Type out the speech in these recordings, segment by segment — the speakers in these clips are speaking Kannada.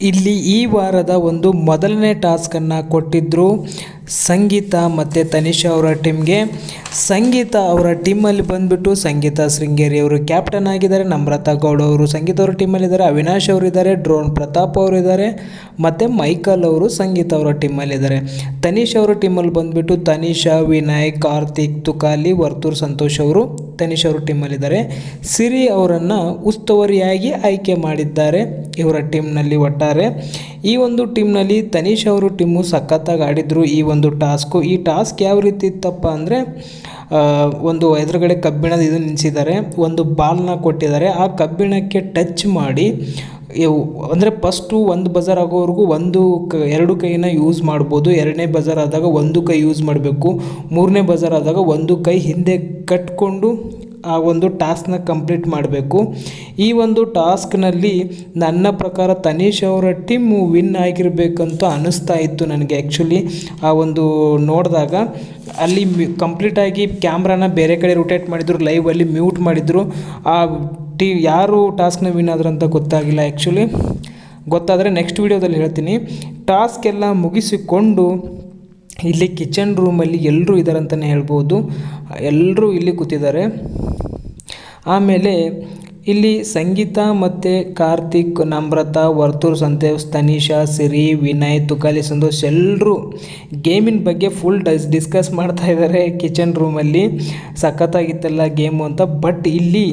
ಇಲ್ಲಿ ಈ ವಾರದ ಒಂದು ಮೊದಲನೇ ಟಾಸ್ಕನ್ನು ಕೊಟ್ಟಿದ್ದರು ಸಂಗೀತ ಮತ್ತು ತನಿಷಾ ಅವರ ಟೀಮ್ಗೆ. ಸಂಗೀತ ಅವರ ಟೀಮಲ್ಲಿ ಬಂದುಬಿಟ್ಟು ಸಂಗೀತ ಶೃಂಗೇರಿ ಅವರು ಕ್ಯಾಪ್ಟನ್ ಆಗಿದ್ದಾರೆ. ನಮ್ರತಾ ಗೌಡ ಅವರು ಸಂಗೀತ ಅವರ ಟೀಮಲ್ಲಿದ್ದಾರೆ ಅವಿನಾಶ್ ಅವರಿದ್ದಾರೆ ಡ್ರೋನ್ ಪ್ರತಾಪ್ ಅವರಿದ್ದಾರೆ ಮತ್ತು ಮೈಕಲ್ ಅವರು ಸಂಗೀತ ಅವರ ಟೀಮಲ್ಲಿದ್ದಾರೆ ತನಿಷ್ ಅವರ ಟೀಮಲ್ಲಿ ಬಂದುಬಿಟ್ಟು ತನಿಷಾ ವಿನಯ್ ಕಾರ್ತಿಕ್, ತುಕಾಲಿ, ವರ್ತೂರ್, ಸಂತೋಷ್ ಅವರು ತನಿಷ್ ಅವರು ಟೀಮಲ್ಲಿದ್ದಾರೆ ಸಿರಿ ಅವರನ್ನು ಉಸ್ತುವಾರಿಯಾಗಿ ಆಯ್ಕೆ ಮಾಡಿದ್ದಾರೆ. ಇವರ ಟೀಮ್ನಲ್ಲಿ ಒಟ್ಟಾರೆ. ಈ ಒಂದು ಟೀಮ್ನಲ್ಲಿ ತನಿಷ್ ಅವರು ಟೀಮು ಸಖತ್ತಾಗಿ ಆಡಿದ್ರು. ಈ ಒಂದು ಟಾಸ್ಕು. ಈ ಟಾಸ್ಕ್ ಯಾವ ರೀತಿ ಇತ್ತಪ್ಪ ಅಂದರೆ ಒಂದು ಎದುರುಗಡೆ ಕಬ್ಬಿಣದ ಇದು ನಿಲ್ಲಿಸಿದ್ದಾರೆ ಒಂದು ಬಾಲ್ನ ಕೊಟ್ಟಿದ್ದಾರೆ. ಆ ಕಬ್ಬಿಣಕ್ಕೆ ಟಚ್ ಮಾಡಿ ಅಂದರೆ ಫಸ್ಟು ಒಂದು ಬಜಾರ್ ಆಗೋವರೆಗೂ ಒಂದು ಕ, ಎರಡು ಕೈನ ಯೂಸ್ ಮಾಡ್ಬೋದು. ಎರಡನೇ ಬಜಾರ್ ಆದಾಗ ಒಂದು ಕೈ ಯೂಸ್ ಮಾಡಬೇಕು. ಮೂರನೇ ಬಜಾರ್ ಆದಾಗ ಒಂದು ಕೈ ಹಿಂದೆ ಕಟ್ಕೊಂಡು ಆ ಒಂದು ಟಾಸ್ಕ್ನ ಕಂಪ್ಲೀಟ್ ಮಾಡಬೇಕು. ಈ ಒಂದು ಟಾಸ್ಕ್ನಲ್ಲಿ ನನ್ನ ಪ್ರಕಾರ ತನೀಶ್ ಅವರ ಟೀಮು ವಿನ್ ಆಗಿರಬೇಕಂತ ಅನ್ನಿಸ್ತಾ ಇತ್ತು ನನಗೆ ಆ್ಯಕ್ಚುಲಿ. ಆ ಒಂದು ನೋಡಿದಾಗ ಅಲ್ಲಿ ಕಂಪ್ಲೀಟಾಗಿ ಕ್ಯಾಮ್ರಾನ ಬೇರೆ ಕಡೆ ರೊಟೇಟ್ ಮಾಡಿದರು ಲೈವಲ್ಲಿ ಮ್ಯೂಟ್ ಮಾಡಿದರು. ಆ ಟಿ ಯಾರು ಟಾಸ್ಕ್ನ ವಿನ್ ಆದ್ರು ಅಂತ ಗೊತ್ತಾಗಿಲ್ಲ ಆ್ಯಕ್ಚುಲಿ. ಗೊತ್ತಾದರೆ ನೆಕ್ಸ್ಟ್ ವೀಡಿಯೋದಲ್ಲಿ ಹೇಳ್ತೀನಿ. ಟಾಸ್ಕ್ ಎಲ್ಲ ಮುಗಿಸಿಕೊಂಡು ಇಲ್ಲಿ ಕಿಚನ್ ರೂಮಲ್ಲಿ ಎಲ್ಲರೂ ಇದ್ದಾರೆ ಅಂತಲೇ ಹೇಳ್ಬೋದು. ಎಲ್ಲರೂ ಇಲ್ಲಿ ಕೂತಿದ್ದಾರೆ. ಆಮೇಲೆ ಇಲ್ಲಿ ಸಂಗೀತ ಮತ್ತು ಕಾರ್ತಿಕ್, ನಮ್ರತಾ, ವರ್ತೂರ್ ಸಂತೇವ್ ತನಿಷಾ, ಸಿರಿ, ವಿನಯ್, ತುಕಾಲಿ, ಸಂತೋಷ್ ಎಲ್ಲರೂ ಗೇಮಿನ ಬಗ್ಗೆ ಫುಲ್ ಡಸ್ ಡಿಸ್ಕಸ್ ಮಾಡ್ತಾ ಇದ್ದಾರೆ ಕಿಚನ್ ರೂಮಲ್ಲಿ ಸಖತ್ತಾಗಿತ್ತಲ್ಲ ಗೇಮು ಅಂತ ಬಟ್ ಇಲ್ಲಿ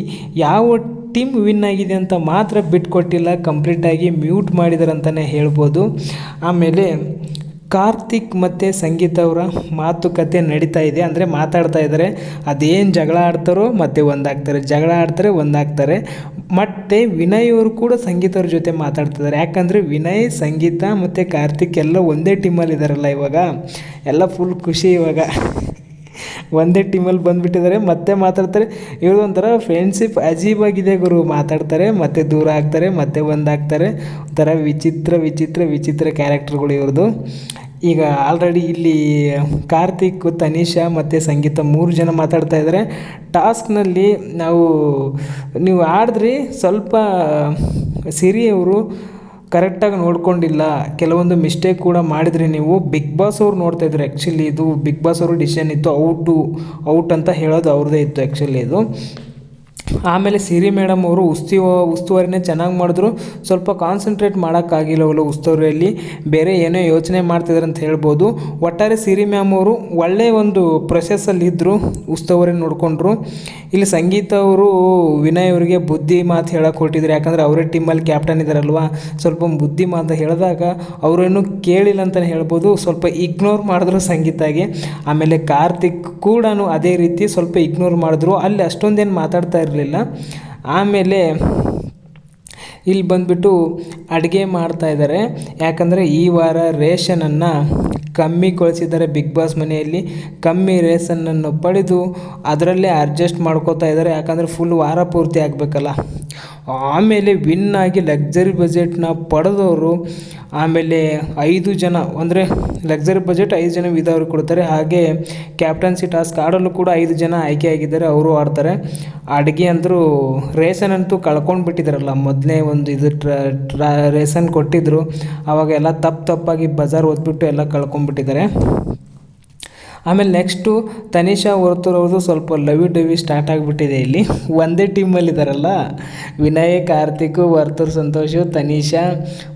ಯಾವ ಟೀಮ್ ವಿನ್ ಆಗಿದೆ ಅಂತ ಮಾತ್ರ ಬಿಟ್ಕೊಟ್ಟಿಲ್ಲ ಕಂಪ್ಲೀಟಾಗಿ ಮ್ಯೂಟ್ ಮಾಡಿದ್ದಾರೆ ಅಂತಲೇ ಹೇಳ್ಬೋದು. ಆಮೇಲೆ ಕಾರ್ತಿಕ್ ಮತ್ತು ಸಂಗೀತ ಅವರ ಮಾತುಕತೆ ನಡೀತಾ ಇದೆ, ಅಂದರೆ ಮಾತಾಡ್ತಾ ಇದ್ದಾರೆ. ಅದೇನು ಜಗಳ ಆಡ್ತಾರೋ ಮತ್ತೆ ಒಂದಾಗ್ತಾರೆ, ಜಗಳ ಆಡ್ತಾರೆ, ಒಂದಾಗ್ತಾರೆ. ಮತ್ತು ವಿನಯ್ ಅವರು ಕೂಡ ಸಂಗೀತ ಅವ್ರ ಜೊತೆ ಮಾತಾಡ್ತಿದ್ದಾರೆ. ಯಾಕಂದರೆ ವಿನಯ್, ಸಂಗೀತ ಮತ್ತು ಕಾರ್ತಿಕ್ ಎಲ್ಲ ಒಂದೇ ಟೀಮಲ್ಲಿ ಇದ್ದಾರಲ್ಲ ಇವಾಗ. ಎಲ್ಲ ಫುಲ್ ಖುಷಿ ಇವಾಗ. ಒಂದೇ ಟೀಮಲ್ಲಿ ಬಂದುಬಿಟ್ಟಿದ್ದಾರೆ. ಮತ್ತೆ ಮಾತಾಡ್ತಾರೆ. ಇವ್ರದ್ದು ಒಂಥರ ಫ್ರೆಂಡ್ಶಿಪ್ ಅಜೀಬಾಗಿದೆ ಗುರು. ಮಾತಾಡ್ತಾರೆ, ಮತ್ತೆ ದೂರ ಆಗ್ತಾರೆ, ಮತ್ತೆ ಒಂದಾಗ್ತಾರೆ. ಒಂಥರ ವಿಚಿತ್ರ ವಿಚಿತ್ರ ವಿಚಿತ್ರ ಕ್ಯಾರೆಕ್ಟರ್ಗಳು ಇವ್ರದ್ದು ಈಗ ಆಲ್ರೆಡಿ ಇಲ್ಲಿ ಕಾರ್ತಿಕ್, ತನಿಷಾ ಮತ್ತು ಸಂಗೀತ ಮೂರು ಜನ ಮಾತಾಡ್ತಾ ಇದ್ದಾರೆ ಟಾಸ್ಕ್ನಲ್ಲಿ ನಾವು, ನೀವು ಆಡಿದ್ರಿ ಸ್ವಲ್ಪ ಸಿರಿ ಅವರು ಕರೆಕ್ಟಾಗಿ ನೋಡ್ಕೊಂಡಿಲ್ಲ. ಕೆಲವೊಂದು ಮಿಸ್ಟೇಕ್ ಕೂಡ ಮಾಡಿದ್ರಿ ನೀವು. ಬಿಗ್ ಬಾಸ್ ಅವ್ರು ನೋಡ್ತಾ ಇದ್ರು ಆ್ಯಕ್ಚುಲಿ ಇದು. ಬಿಗ್ ಬಾಸ್ ಅವರು ಡಿಸಿಷನ್ ಇತ್ತು. ಔಟು ಔಟ್ ಅಂತ ಹೇಳೋದು ಅವ್ರದ್ದೇ ಇತ್ತು ಆ್ಯಕ್ಚುಲಿ ಇದು. ಆಮೇಲೆ ಸಿರಿ ಮೇಡಮ್ ಅವರು ಉಸ್ತಿ ಉಸ್ತುವಾರಿನೇ ಚೆನ್ನಾಗಿ ಮಾಡಿದ್ರು. ಸ್ವಲ್ಪ ಕಾನ್ಸಂಟ್ರೇಟ್ ಮಾಡೋಕ್ಕಾಗಿಲ್ಲವಲ್ಲ ಉಸ್ತುವಾರಿಯಲ್ಲಿ. ಬೇರೆ ಏನೋ ಯೋಚನೆ ಮಾಡ್ತಿದ್ದಾರೆ ಅಂತ ಹೇಳ್ಬೋದು. ಒಟ್ಟಾರೆ ಸಿರಿ ಮ್ಯಾಮ್ ಅವರು ಒಳ್ಳೆಯ ಒಂದು ಪ್ರೊಸೆಸ್ಸಲ್ಲಿ ಇದ್ದರು ಉಸ್ತುವಾರಿ ನೋಡಿಕೊಂಡ್ರು. ಇಲ್ಲಿ ಸಂಗೀತ ಅವರು ವಿನಯ್ ಅವರಿಗೆ ಬುದ್ಧಿ ಮಾತು ಹೇಳಕ್ಕೆ ಹೊರಟಿದ್ರು. ಯಾಕಂದರೆ ಅವರೇ ಟೀಮಲ್ಲಿ ಕ್ಯಾಪ್ಟನ್ ಇದ್ದಾರಲ್ವ ಸ್ವಲ್ಪ ಬುದ್ಧಿ ಮಾತು ಹೇಳಿದಾಗ ಅವರೇನು ಕೇಳಿಲ್ಲ ಅಂತಲೇ ಹೇಳ್ಬೋದು. ಸ್ವಲ್ಪ ಇಗ್ನೋರ್ ಮಾಡಿದ್ರು ಸಂಗೀತಾಗೆ ಆಮೇಲೆ ಕಾರ್ತಿಕ್ ಕೂಡ ಅದೇ ರೀತಿ ಸ್ವಲ್ಪ ಇಗ್ನೋರ್ ಮಾಡಿದ್ರು. ಅಲ್ಲಿ ಅಷ್ಟೊಂದೇನು ಮಾತಾಡ್ತಾ ಇರಲಿಲ್ಲ. ಆಮೇಲೆ ಇಲ್ಲಿ ಬಂದುಬಿಟ್ಟು ಅಡುಗೆ ಮಾಡ್ತಾ ಇದ್ದಾರೆ. ಯಾಕಂದರೆ ಈ ವಾರ ರೇಷನನ್ನು ಕಮ್ಮಿ ಕಳಿಸಿದ್ದಾರೆ ಬಿಗ್ ಬಾಸ್ ಮನೆಯಲ್ಲಿ. ಕಮ್ಮಿ ರೇಷನನ್ನು ಪಡೆದು ಅದರಲ್ಲೇ ಅಡ್ಜಸ್ಟ್ ಮಾಡ್ಕೋತಾ ಇದ್ದಾರೆ. ಯಾಕಂದರೆ ಫುಲ್ ವಾರ ಪೂರ್ತಿ ಆಗಬೇಕಲ್ಲ. ಆಮೇಲೆ ವಿನ್ ಆಗಿ ಲಕ್ಸರಿ ಬಜೆಟ್ನ ಪಡೆದವರು ಆಮೇಲೆ ಐದು ಜನ, ಅಂದರೆ ಲಕ್ಸರಿ ಬಜೆಟ್ ಐದು ಜನ ವಿಧವರು ಕೊಡ್ತಾರೆ. ಹಾಗೆ ಕ್ಯಾಪ್ಟನ್ಸಿ ಟಾಸ್ಕ್ ಆಡಲು ಕೂಡ ಐದು ಜನ ಆಯ್ಕೆ ಆಗಿದ್ದಾರೆ ಅವರು ಆಡ್ತಾರೆ. ಅಡುಗೆ ಅಂದರೂ ರೇಷನ್ ಅಂತೂ ಕಳ್ಕೊಂಡು ಬಿಟ್ಟಿದ್ದಾರಲ್ಲ ಮೊದಲನೇ ಒಂದು ಇದು ಟ್ರಾ ರೇಷನ್ ಕೊಟ್ಟಿದ್ದರು ಅವಾಗ ಎಲ್ಲ ತಪ್ಪು ತಪ್ಪಾಗಿ ಬಜಾರ್ ಓದ್ಬಿಟ್ಟು ಎಲ್ಲ ಕಳ್ಕೊಂಡ್ಬಿಟ್ಟಿದ್ದಾರೆ. ಆಮೇಲೆ ನೆಕ್ಸ್ಟು ತನಿಷಾ ಹೊರತೂರ್ ಅವ್ರದ್ದು ಸ್ವಲ್ಪ ಲವಿ ಡವಿ ಸ್ಟಾರ್ಟ್ ಆಗಿಬಿಟ್ಟಿದೆ ಇಲ್ಲಿ. ಒಂದೇ ಟೀಮಲ್ಲಿದ್ದಾರಲ್ಲ ವಿನಯ್ ಕಾರ್ತಿಕ್, ವರ್ತೂರ್, ಸಂತೋಷು, ತನಿಷಾ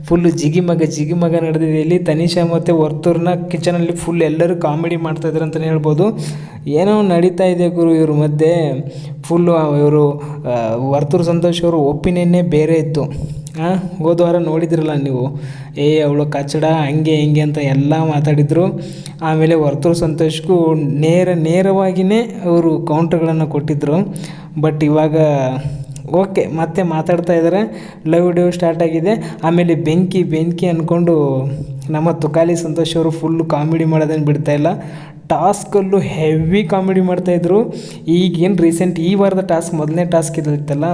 ಫುಲ್ಲು ಜಿಗಿಮಗ ಜಿಗಿಮಗ ನಡೆದಿದೆ ಇಲ್ಲಿ. ತನಿಷಾ ಮತ್ತು ವರ್ತೂರ್ನ ಕಿಚನಲ್ಲಿ ಫುಲ್ ಎಲ್ಲರೂ ಕಾಮಿಡಿ ಮಾಡ್ತಾಯಿದ್ರು ಅಂತಲೇ ಹೇಳ್ಬೋದು. ಏನೋ ನಡೀತಾ ಇದೆ ಗುರು ಇವ್ರ ಮಧ್ಯೆ. ಫುಲ್ಲು ಇವರು ವರ್ತೂರ್ ಸಂತೋಷ್ ಅವರು ಒಪಿನಿಯನ್ನೇ ಬೇರೆ ಇತ್ತು. ಹಾಂ ಹೋದ ವಾರ ನೋಡಿದ್ರಲ್ಲ ನೀವು? ಏ, ಅವಳು ಕಚಡ ಹಂಗೆ, ಹಿಂಗೆ ಅಂತ ಎಲ್ಲ ಮಾತಾಡಿದರು. ಆಮೇಲೆ ವರ್ತೂರ್ ಸಂತೋಷ್ಗೂ ನೇರ ನೇರವಾಗಿಯೇ ಅವರು ಕೌಂಟ್ರ್ಗಳನ್ನು ಕೊಟ್ಟಿದ್ದರು ಬಟ್ ಇವಾಗ ಓಕೆ, ಮತ್ತೆ ಮಾತಾಡ್ತಾ ಇದ್ದಾರೆ. ಲವ್ ವಿಡಿಯೋ ಸ್ಟಾರ್ಟ್ ಆಗಿದೆ. ಆಮೇಲೆ ಬೆಂಕಿ ಬೆಂಕಿ ಅಂದ್ಕೊಂಡು ನಮ್ಮ ತುಕಾಲಿ ಸಂತೋಷ್ ಅವರು ಫುಲ್ಲು ಕಾಮಿಡಿ ಮಾಡೋದನ್ನು ಬಿಡ್ತಾಯಿಲ್ಲ ಟಾಸ್ಕಲ್ಲೂ ಹೆವಿ ಕಾಮಿಡಿ ಮಾಡ್ತಾಯಿದ್ರು ಈಗೇನು ರೀಸೆಂಟ್ ಈ ವಾರದ ಟಾಸ್ಕ್ ಮೊದಲನೇ ಟಾಸ್ಕ್ ಇದಿತ್ತಲ್ಲ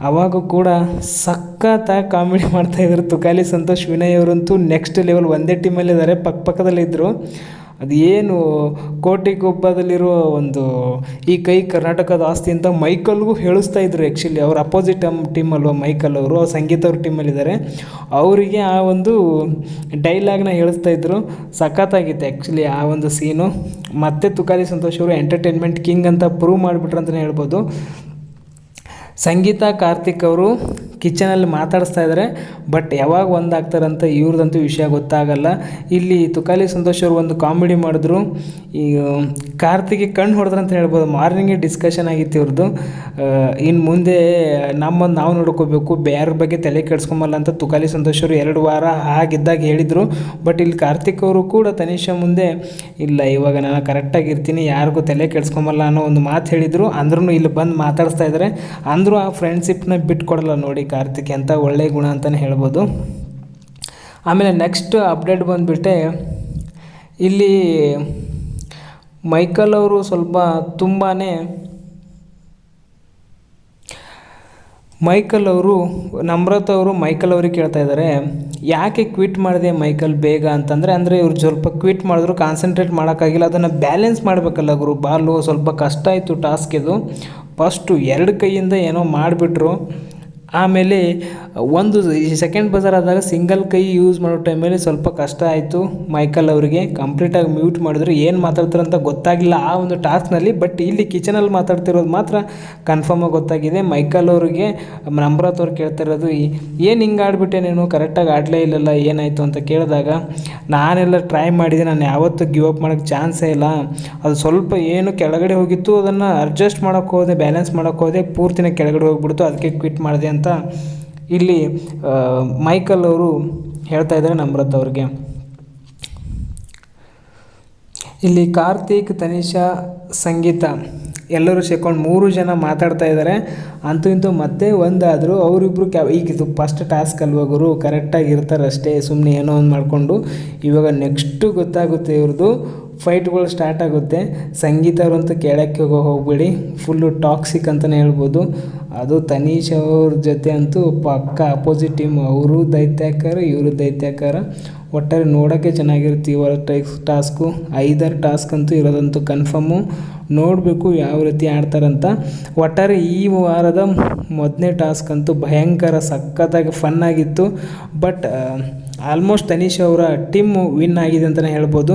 ಅವಾಗೂ ಕೂಡ ಸಖತ್ತಾಗಿ ಕಾಮಿಡಿ ಮಾಡ್ತಾಯಿದ್ರು ತುಕಾಲಿ ಸಂತೋಷ್ ವಿನಯ್ ಅವರಂತೂ ನೆಕ್ಸ್ಟ್ ಲೆವೆಲ್ ಒಂದೇ ಟೀಮಲ್ಲಿದ್ದಾರೆ ಪಕ್ಕ ಪಕ್ಕದಲ್ಲಿದ್ದರು ಅದು ಏನು ಕೋಟಿಗೊಬ್ಬದಲ್ಲಿರೋ ಒಂದು ಈ ಕೈ ಕರ್ನಾಟಕದ ಆಸ್ತಿ ಅಂತ ಮೈಕಲ್ಗೂ ಹೇಳಿಸ್ತಾ ಇದ್ರು ಆ್ಯಕ್ಚುಲಿ ಅವ್ರ ಅಪೋಸಿಟ್ ಟೀಮ್ ಅಲ್ವಾ ಮೈಕಲ್ ಅವರು ಸಂಗೀತ ಅವ್ರ ಟೀಮಲ್ಲಿದ್ದಾರೆ ಅವರಿಗೆ ಆ ಒಂದು ಡೈಲಾಗ್ನ ಹೇಳಿಸ್ತಾ ಇದ್ರು. ಸಖತ್ತಾಗಿತ್ತು ಆ್ಯಕ್ಚುಲಿ ಆ ಒಂದು ಸೀನು ಮತ್ತೆ ತುಕಾಲಿ ಸಂತೋಷ್ ಅವರು ಎಂಟರ್ಟೈನ್ಮೆಂಟ್ ಕಿಂಗ್ ಅಂತ ಪ್ರೂವ್ ಮಾಡಿಬಿಟ್ರು ಅಂತಲೇ ಹೇಳ್ಬೋದು. ಸಂಗೀತ, ಕಾರ್ತಿಕ್ ಅವರು ಕಿಚನಲ್ಲಿ ಮಾತಾಡಿಸ್ತಾ ಇದ್ದಾರೆ. ಬಟ್ ಯಾವಾಗ ಒಂದಾಗ್ತಾರಂತ ಇವ್ರದ್ದಂತೂ ವಿಷಯ ಗೊತ್ತಾಗಲ್ಲ. ಇಲ್ಲಿ ತುಕಾಲಿ ಸಂತೋಷ್ ಅವರು ಒಂದು ಕಾಮಿಡಿ ಮಾಡಿದ್ರು. ಈ ಕಾರ್ತಿಗೆ ಕಣ್ಣು ಹೊಡೆದ್ರಂತ ಹೇಳ್ಬೋದು. ಮಾರ್ನಿಂಗೇ ಡಿಸ್ಕಷನ್ ಆಗಿತ್ತು ಇವ್ರದ್ದು. ಇನ್ನು ಮುಂದೆ ನಮ್ಮನ್ನು ನಾವು ನೋಡ್ಕೋಬೇಕು. ಬೇರೆ ಬಗ್ಗೆ ತಲೆ ಕೆಡ್ಸ್ಕೊಂಬಲ್ಲ ಅಂತ ತುಕಾಲಿ ಸಂತೋಷ್ ಅವರು ಎರಡು ವಾರ ಹಾಗಿದ್ದಾಗ ಹೇಳಿದರು. ಬಟ್ ಇಲ್ಲಿ ಕಾರ್ತಿಕ್ ಅವರು ಕೂಡ ತನಿಷ ಮುಂದೆ, ಇಲ್ಲ, ಇವಾಗ ನಾನು ಕರೆಕ್ಟಾಗಿ ಇರ್ತೀನಿ ಯಾರಿಗೂ ತಲೆ ಕೆಡ್ಸ್ಕೊಂಬಲ್ಲ ಅನ್ನೋ ಒಂದು ಮಾತು ಹೇಳಿದರು. ಅಂದ್ರೂ ಇಲ್ಲಿ ಬಂದು ಮಾತಾಡಿಸ್ತಾ ಇದ್ದಾರೆ. ಅಂದರೂ ಆ ಫ್ರೆಂಡ್ಶಿಪ್ನ ಬಿಟ್ಕೊಡಲ್ಲ ನೋಡಿ ಕಾರ್ತಿಕ್ ಅಂತ ಒಳ್ಳೆಯ ಗುಣ ಅಂತಲೇ ಹೇಳ್ಬೋದು. ಆಮೇಲೆ ನೆಕ್ಸ್ಟ್ ಅಪ್ಡೇಟ್ ಬಂದುಬಿಟ್ಟೆ, ಇಲ್ಲಿ ಮೈಕಲ್ ಅವರು ಸ್ವಲ್ಪ ತುಂಬಾ ಮೈಕಲ್ ಅವರು, ನಮ್ರತ ಅವರು ಮೈಕಲ್ ಅವ್ರಿಗೆ ಕೇಳ್ತಾ ಇದ್ದಾರೆ, ಯಾಕೆ ಕ್ವಿಟ್ ಮಾಡಿದೆ ಮೈಕಲ್ ಬೇಗ? ಅಂತಂದರೆ, ಅಂದರೆ ಇವ್ರು ಸ್ವಲ್ಪ ಕ್ವಿಟ್ ಮಾಡಿದ್ರು ಕಾನ್ಸಂಟ್ರೇಟ್ ಮಾಡೋಕ್ಕಾಗಿಲ್ಲ, ಅದನ್ನು ಬ್ಯಾಲೆನ್ಸ್ ಮಾಡಬೇಕಲ್ಲ ಗುರು, ಬಾಲು, ಸ್ವಲ್ಪ ಕಷ್ಟ ಆಯಿತು ಟಾಸ್ಕ್ ಇದು. ಫಸ್ಟು ಎರಡು ಕೈಯಿಂದ ಏನೋ ಮಾಡಿಬಿಟ್ರು. ಆಮೇಲೆ, ಒಂದು ಸೆಕೆಂಡ್ ಬಜಾರ್ ಆದಾಗ ಸಿಂಗಲ್ ಕೈ ಯೂಸ್ ಮಾಡೋ ಟೈಮಲ್ಲಿ ಸ್ವಲ್ಪ ಕಷ್ಟ ಆಯಿತು. ಮೈಕಲ್ ಅವರಿಗೆ ಕಂಪ್ಲೀಟಾಗಿ ಮ್ಯೂಟ್ ಮಾಡಿದ್ರು. ಏನು ಮಾತಾಡ್ತಾರೆ ಅಂತ ಗೊತ್ತಾಗಿಲ್ಲ ಆ ಒಂದು ಟಾಸ್ಕ್ನಲ್ಲಿ ಬಟ್ ಇಲ್ಲಿ ಕಿಚನಲ್ಲಿ ಮಾತಾಡ್ತಿರೋದು ಮಾತ್ರ ಕನ್ಫರ್ಮಾಗಿ ಗೊತ್ತಾಗಿದೆ. ಮೈಕಲ್ ಅವರಿಗೆ ನಮ್ರತ್ ಅವ್ರು ಕೇಳ್ತಿರೋದು ಏನು ಹಿಂಗೆ ಆಡ್ಬಿಟ್ಟೆ ನೀನು? ಕರೆಕ್ಟಾಗಿ ಆಡಲೇ ಇಲ್ಲಲ್ಲ, ಏನಾಯಿತು? ಅಂತ ಕೇಳಿದಾಗ, ನಾನೆಲ್ಲ ಟ್ರೈ ಮಾಡಿದೆ. ನಾನು ಯಾವತ್ತೂ ಗಿವ್ ಅಪ್ ಮಾಡೋಕ್ಕೆ ಚಾನ್ಸೇ ಇಲ್ಲ. ಅದು ಸ್ವಲ್ಪ ಏನು ಕೆಳಗಡೆ ಹೋಗಿತ್ತು, ಅದನ್ನು ಅಡ್ಜಸ್ಟ್ ಮಾಡೋಕ್ಕೆ ಹೋದೆ ಬ್ಯಾಲೆನ್ಸ್ ಮಾಡೋಕ್ಕೆ ಹೋದೆ, ಪೂರ್ತಿನ ಕೆಳಗಡೆ ಹೋಗ್ಬಿಡ್ತು. ಅದಕ್ಕೆ ಕ್ವಿಟ್ ಮಾಡಿದೆ ಅಂತ ಇಲ್ಲಿ ಮೈಕಲ್ ಅವರು ಹೇಳ್ತಾ ಇದ್ದಾರೆ ನಮ್ರತ್ ಅವ್ರಿಗೆ. ಇಲ್ಲಿ ಕಾರ್ತಿಕ್, ತನಿಷಾ, ಸಂಗೀತ ಎಲ್ಲರೂ ಸೇರ್ಕೊಂಡು ಮೂರು ಜನ ಮಾತಾಡ್ತಾ ಇದ್ದಾರೆ. ಅಂತೂ ಇಂತೂ ಮತ್ತೆ ಒಂದಾದರೂ ಅವರಿಬ್ಬರು ಕ್ಯಾ, ಈಗ ಇದು ಫಸ್ಟ್ ಟಾಸ್ಕ್ ಅಲ್ವಾ ಗುರು? ಕರೆಕ್ಟಾಗಿ ಇರ್ತಾರೆ ಅಷ್ಟೇ ಸುಮ್ಮನೆ ಏನೋ ಒಂದು ಮಾಡಿಕೊಂಡು. ಇವಾಗ ನೆಕ್ಸ್ಟು ಗೊತ್ತಾಗುತ್ತೆ ಇವ್ರದ್ದು ಫೈಟ್ಗಳು ಸ್ಟಾರ್ಟ್ ಆಗುತ್ತೆ. ಸಂಗೀತ ಅಂತೂ ಕೇಳೋಕ್ಕೆ ಹೋಗೋ ಹೋಗ್ಬೇಡಿ. ಫುಲ್ಲು ಟಾಕ್ಸಿಕ್ ಅಂತಲೇ ಹೇಳ್ಬೋದು. ಅದು ತನೀಶ್ ಅವ್ರ ಜೊತೆ ಅಂತೂ ಪಕ್ಕ ಅಪೋಸಿಟ್ ಟೀಮ್ ಅವರು ದೈತ್ಯಾಕಾರ, ಇವರು ದೈತ್ಯಾಕಾರ. ಒಟ್ಟಾರೆ ನೋಡೋಕ್ಕೆ ಚೆನ್ನಾಗಿರುತ್ತೆ ಇವರ ಟೈಕ್ಸ್ ಟಾಸ್ಕು ಐದಾರು ಟಾಸ್ಕ್ ಅಂತೂ ಇರೋದಂತೂ ಕನ್ಫರ್ಮು ನೋಡಬೇಕು ಯಾವ ರೀತಿ ಆಡ್ತಾರಂತ. ಒಟ್ಟಾರೆ ಈ ವಾರದ ಮೊದಲನೇ ಟಾಸ್ಕ್ ಅಂತೂ ಭಯಂಕರ ಸಖತ್ತಾಗಿ ಫನ್ನಾಗಿತ್ತು ಬಟ್ ಆಲ್ಮೋಸ್ಟ್ ತನೀಶ್ ಅವರ ಟೀಮು ವಿನ್ ಆಗಿದೆ ಅಂತಲೇ ಹೇಳ್ಬೋದು.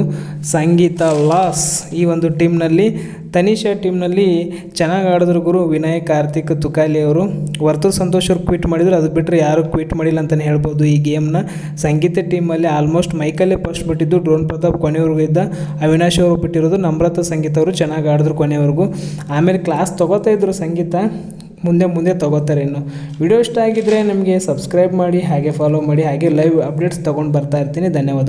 ಸಂಗೀತ ಲಾಸ್ ಈ ಒಂದು ಟೀಮ್ನಲ್ಲಿ ತನಿಷಾ ಟೀಮ್ನಲ್ಲಿ ಚೆನ್ನಾಗಿ ಆಡಿದ್ರು ಗುರು ವಿನಯ್ ಕಾರ್ತಿಕ್, ತುಕಾಲಿ ಅವರು. ವರ್ತು ಸಂತೋಷ್ ಅವ್ರು ಕ್ವಿಟ್ ಮಾಡಿದ್ರು. ಅದು ಬಿಟ್ಟರೆ ಯಾರು ಕ್ವಿಟ್ ಮಾಡಿಲ್ಲ ಅಂತಲೇ ಹೇಳ್ಬೋದು ಈ ಗೇಮ್ನ ಸಂಗೀತ ಟೀಮಲ್ಲಿ ಆಲ್ಮೋಸ್ಟ್ ಮೈಕಲ್ಲೇ ಫಸ್ಟ್ ಬಿಟ್ಟಿದ್ದು ಡ್ರೋನ್ ಪ್ರತಾಪ್ ಕೊನೆವರೆಗೂ ಇದ್ದ ಅವಿನಾಶ್ ಅವರು ಬಿಟ್ಟಿರೋದು ನಮ್ರತ ಸಂಗೀತ ಅವರು ಚೆನ್ನಾಗಿ ಆಡಿದ್ರು ಕೊನೆವರೆಗೂ. ಆಮೇಲೆ ಕ್ಲಾಸ್ ತೊಗೋತಾ ಇದ್ರು ಸಂಗೀತ. ಮುಂದೆ ಮುಂದೆ ತೊಗೋತಾರೆ ಇನ್ನು. ವಿಡಿಯೋ ಇಷ್ಟ ಆಗಿದ್ದರೆ ನಮಗೆ ಸಬ್ಸ್ಕ್ರೈಬ್ ಮಾಡಿ, ಹಾಗೆ ಫಾಲೋ ಮಾಡಿ, ಹಾಗೆ ಲೈವ್ ಅಪ್ಡೇಟ್ಸ್ ತೊಗೊಂಡು ಬರ್ತಾ ಇರ್ತೀನಿ. ಧನ್ಯವಾದ.